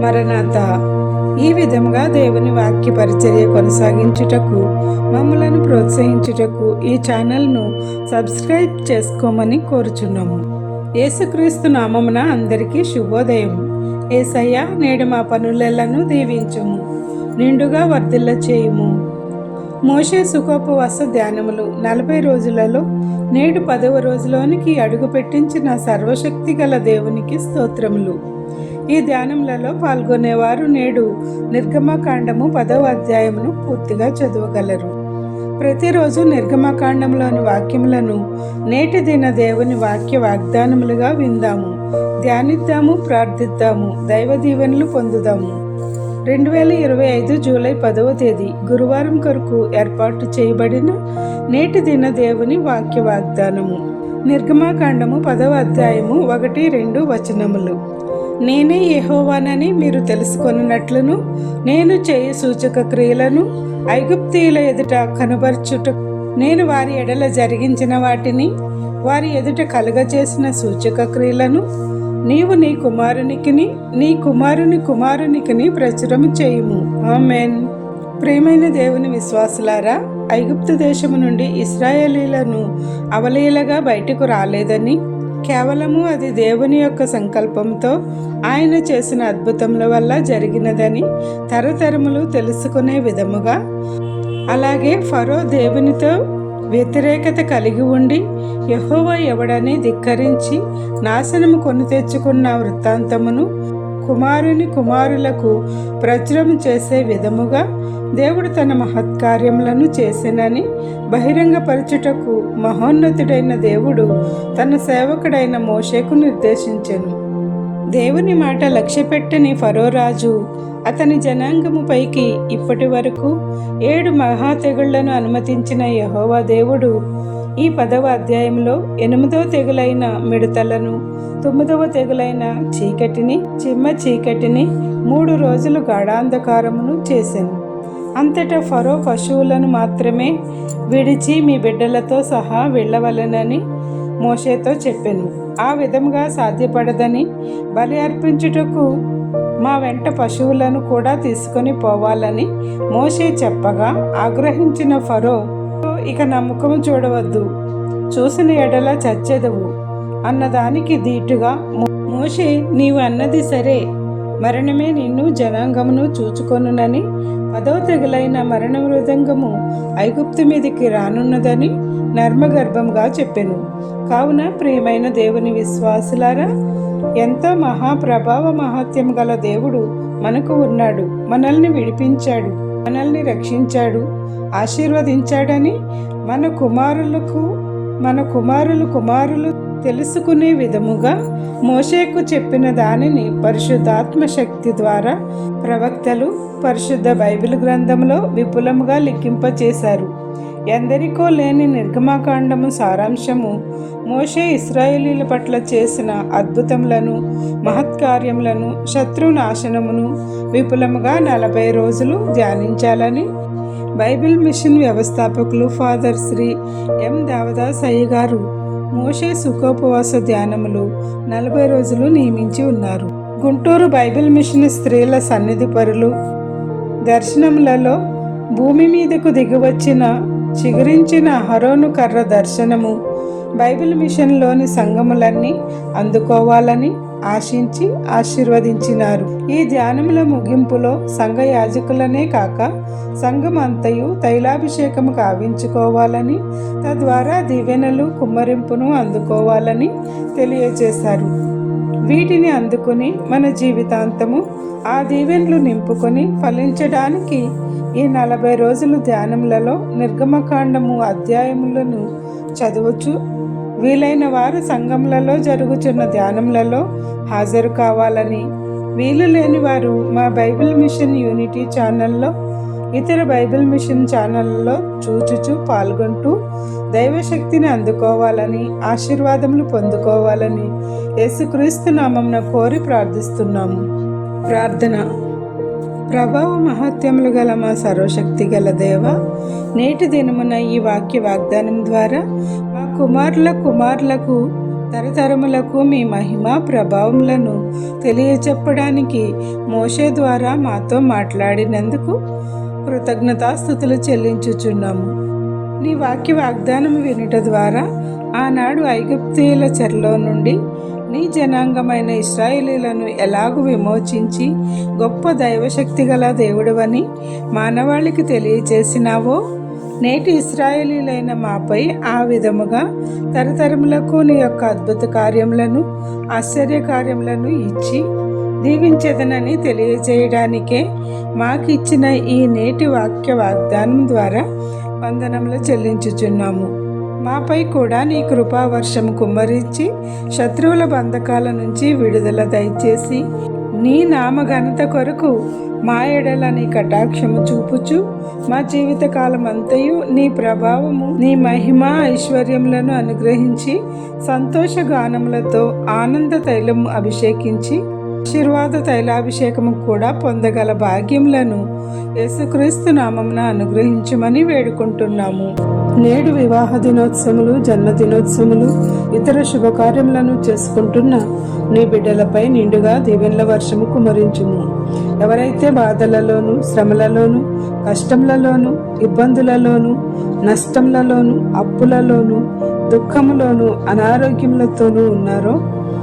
మరణాత. ఈ విధముగా దేవుని వాక్య పరిచర్య కొనసాగించుటకు మమ్మలను ప్రోత్సహించుటకు ఈ ఛానల్ను సబ్స్క్రైబ్ చేసుకోమని కోరుచున్నాము. యేసుక్రీస్తు నామమున అందరికీ శుభోదయం. ఏసయ్య నేడు మా పనులను దీవించుము నిండుగా వర్ధిల్ల చేయుము. మోషే సుఖోపవాస ధ్యానములు నలభై రోజులలో నేడు పదవ రోజులోనికి అడుగు పెట్టించిన సర్వశక్తి గల దేవునికి స్తోత్రములు. ఈ ధ్యానములలో పాల్గొనేవారు నేడు నిర్గమకాండము పదవ అధ్యాయమును పూర్తిగా చదవగలరు. ప్రతిరోజు నిర్గమకాండంలోని వాక్యములను నేటి దిన దేవుని వాక్య వాగ్దానములుగా విందాము. ధ్యానిద్దాము ప్రార్థిద్దాము దైవ దీవెనలు పొందుదాము. రెండు వేల ఇరవై ఐదు జూలై పదవ తేదీ గురువారం కొరకు ఏర్పాటు చేయబడిన నేటి దిన దేవుని వాక్య వాగ్దానము. నిర్గమాకాండము పదవ అధ్యాయము ఒకటి రెండు వచనములు. నేనే యహోవానని మీరు తెలుసుకొనున్నట్లును నేను చేయి సూచక క్రియలను ఐగుప్తీయుల ఎదుట కనుబర్చుట నేను వారి ఎడల జరిగించిన వాటిని వారి ఎదుట కలుగజేసిన సూచక క్రియలను నీవు నీ కుమారునికిని నీ కుమారుని కుమారునికిని ప్రచురము చేయుము. ఆమెన్. ప్రియమైన దేవుని విశ్వాసులారా ఐగుప్తు దేశము నుండి ఇస్రాయేలీలను అవలీలగా బయటకు రాలేదని కేవలము అది దేవుని యొక్క సంకల్పంతో ఆయన చేసిన అద్భుతముల వల్ల జరిగినదని తరతరములు తెలుసుకునే విధముగా అలాగే ఫరో దేవునితో వ్యతిరేకత కలిగి ఉండి యహోవా ఎవడని ధిక్కరించి నాశనము కొని తెచ్చుకున్న వృత్తాంతమును కుమారుని కుమారులకు ప్రచురం చేసే విధముగా దేవుడు తన మహత్కార్యములను చేసినని బహిరంగపరచుటకు మహోన్నతుడైన దేవుడు తన సేవకుడైన మోషేకు నిర్దేశించెను. దేవుని మాట లక్ష్యపెట్టని ఫరోరాజు అతని జనాంగము పైకి ఇప్పటి వరకు ఏడు మహా తెగుళ్ళను అనుమతించిన యహోవా దేవుడు ఈ పదవ అధ్యాయంలో ఎనిమిదవ తెగులైన మిడతలను తొమ్మిదవ తెగులైన చీకటిని చిమ్మ చీకటిని మూడు రోజులు గాఢాంధకారమును చేశాను అంతటా ఫరో పశువులను మాత్రమే విడిచి మీ బిడ్డలతో సహా వెళ్ళవలెనని మోషేతో చెప్పాను. ఆ విధంగా సాధ్యపడదని బలి అర్పించుటకు మా వెంట పశువులను కూడా తీసుకొని పోవాలని మోషే చెప్పగా ఆగ్రహించిన ఫరో ఇక నా ముఖము చూడవద్దు. చూసిన ఎడల చచ్చెదవు. అన్నదానికి దీటుగా మోషే నీవు అన్నది సరే. మరణమే నిన్ను జనాంగమును చూచుకొనునని పదవ తెగులైన మరణ మృదంగము ఐగుప్తు మీదికి రానున్నదని నర్మగర్భంగా చెప్పెను. కావున ప్రియమైన దేవుని విశ్వాసులారా ఎంతో మహాప్రభావ మహాత్యం గల దేవుడు మనకు ఉన్నాడు మనల్ని విడిపించాడు మనల్ని రక్షించాడు ఆశీర్వదించాడని మన కుమారులకు మన కుమారులు కుమారులు తెలుసుకునే విధముగా మోషేకు చెప్పిన దానిని పరిశుద్ధాత్మ శక్తి ద్వారా ప్రవక్తలు పరిశుద్ధ బైబిల్ గ్రంథంలో విపులముగా లిఖింపచేశారు. ఎందరికో లేని నిర్గమాకాండము సారాంశము మోషే ఇస్రాయేలీల పట్ల చేసిన అద్భుతములను మహత్కార్యములను శత్రునాశనమును విపులముగా నలభై రోజులు ధ్యానించాలని బైబిల్ మిషన్ వ్యవస్థాపకులు ఫాదర్ శ్రీ ఎం. దేవదాస్ అయ్య గారు మోషే సుఖోపవాస ధ్యానములు నలభై రోజులు నియమించి ఉన్నారు. గుంటూరు బైబిల్ మిషన్ స్త్రీల సన్నిధి పరులు దర్శనములలో భూమి మీదకు దిగివచ్చిన చిగురించిన హరోను కర్ర దర్శనము బైబిల్ మిషన్లోని సంఘములన్నీ అందుకోవాలని ఆశించి ఆశీర్వదించినారు. ఈ ధ్యానముల ముగింపులో సంఘ యాజకులనే కాక సంఘం అంతయు తైలాభిషేకము కావించుకోవాలని తద్వారా దీవెనలు కుమ్మరింపును అందుకోవాలని తెలియజేశారు. వీటిని అందుకుని మన జీవితాంతము ఆ దీవెనలు నింపుకొని ఫలించడానికి ఈ నలభై రోజులు ధ్యానములలో నిర్గమకాండము అధ్యాయములను చదవచ్చు వీలైన వారు సంఘములలో జరుగుతున్న ధ్యానములలో హాజరు కావాలని. వీలు లేని వారు మా బైబిల్ మిషన్ యూనిటీ ఛానల్లో ఇతర బైబిల్ మిషన్ ఛానళ్ళలో చూచుచూ పాల్గొంటూ దైవశక్తిని అందుకోవాలని ఆశీర్వాదములు పొందుకోవాలని యేసుక్రీస్తు నామంన కోరి ప్రార్థిస్తున్నాము. ప్రార్థన. ప్రభావ మహత్యములు గల మా సర్వశక్తి గల దేవ నేటి దినమున ఈ వాక్య వాగ్దానం ద్వారా మా కుమారుల కుమారులకు తరతరములకు మీ మహిమ ప్రభావములను తెలియచెప్పడానికి మోషే ద్వారా మాతో మాట్లాడినందుకు కృతజ్ఞతాస్థుతులు చెల్లించుచున్నాము. నీ వాక్య వాగ్దానం వినుట ద్వారా ఆనాడు ఐగుప్తీయుల చెరలో నుండి నీ జనాంగమైన ఇస్రాయేలీలను ఎలాగూ విమోచించి గొప్ప దైవశక్తి గల దేవుడవని మానవాళికి తెలియచేసినావో? నేటి ఇస్రాయేలీలైన మాపై ఆ విధముగా తరతరములకు నీ యొక్క అద్భుత కార్యములను ఆశ్చర్య కార్యములను ఇచ్చి దీవించదనని తెలియజేయడానికే మాకిచ్చిన ఈ నేటి వాక్య వాగ్దానం ద్వారా వందనములు చెల్లించుచున్నాము. మాపై కూడా నీ కృపావర్షము కుమ్మరించి శత్రువుల బంధకాల నుంచి విడుదల దయచేసి నీ నామఘనత కొరకు మా ఎడల నీ కటాక్షము చూపుచు మా జీవితకాలం అంతయు నీ ప్రభావము నీ మహిమ ఐశ్వర్యములను అనుగ్రహించి సంతోష గానములతో ఆనంద తైలము అభిషేకించి ఆశీర్వాద తైలాభిషేకము కూడా పొందగల భాగ్యములను యేసుక్రీస్తు నామమున అనుగ్రహించమని వేడుకుంటున్నాము. నేడు వివాహ దినోత్సవములు జన్మదినోత్సవములు ఇతర శుభకార్యములను చేసుకుంటున్న నీ బిడ్డలపై నిండుగా దీవెనల వర్షము కుమరించుము. ఎవరైతే బాధలలోను శ్రమలలోను కష్టములలోను ఇబ్బందులలోను నష్టములలోను అప్పులలోను దుఃఖములోను అనారోగ్యములతోనూ ఉన్నారో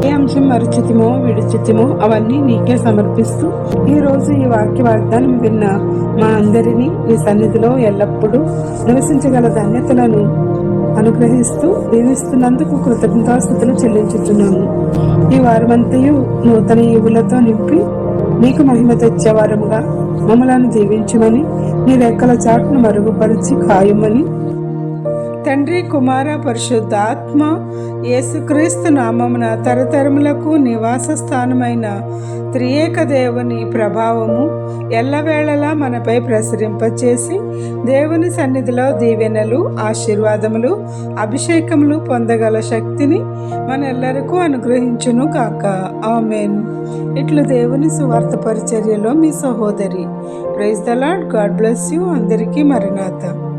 ఏ అంశం మరుచితిమో విడిచితిమో అవన్నీ నీకే సమర్పిస్తూ ఈ రోజు ఈ వాక్య వాగ్దానం విన్న మా అందరినీ నీ సన్నిధిలో ఎల్లప్పుడూ నివసించగల ధన్యతలను అనుగ్రహిస్తూ దీవిస్తున్నందుకు కృతజ్ఞతాస్థుతులు చెల్లించుతున్నాము ఈ వారమంతయు నూతన ఈవులతో నింపి నీకు మహిమ తెచ్చేవారముగా మమ్మలను దీవించమని నీ రెక్కల చాటును మరుగుపరిచి ఖాయమని తండ్రి కుమార పరిశుద్ధాత్మ యేసుక్రీస్తు నామమున తరతరములకు నివాస స్థానమైన త్రియేక దేవుని ప్రభావము ఎల్లవేళలా మనపై ప్రసరింపచేసి దేవుని సన్నిధిలో దీవెనలు ఆశీర్వాదములు అభిషేకములు పొందగల శక్తిని మనెల్లరికూ అనుగ్రహించును కాక ఆమెన్. ఇట్లు దేవుని సువార్త పరిచర్యలో మీ సహోదరి. Praise the Lord God bless you. అందరికీ మరణాత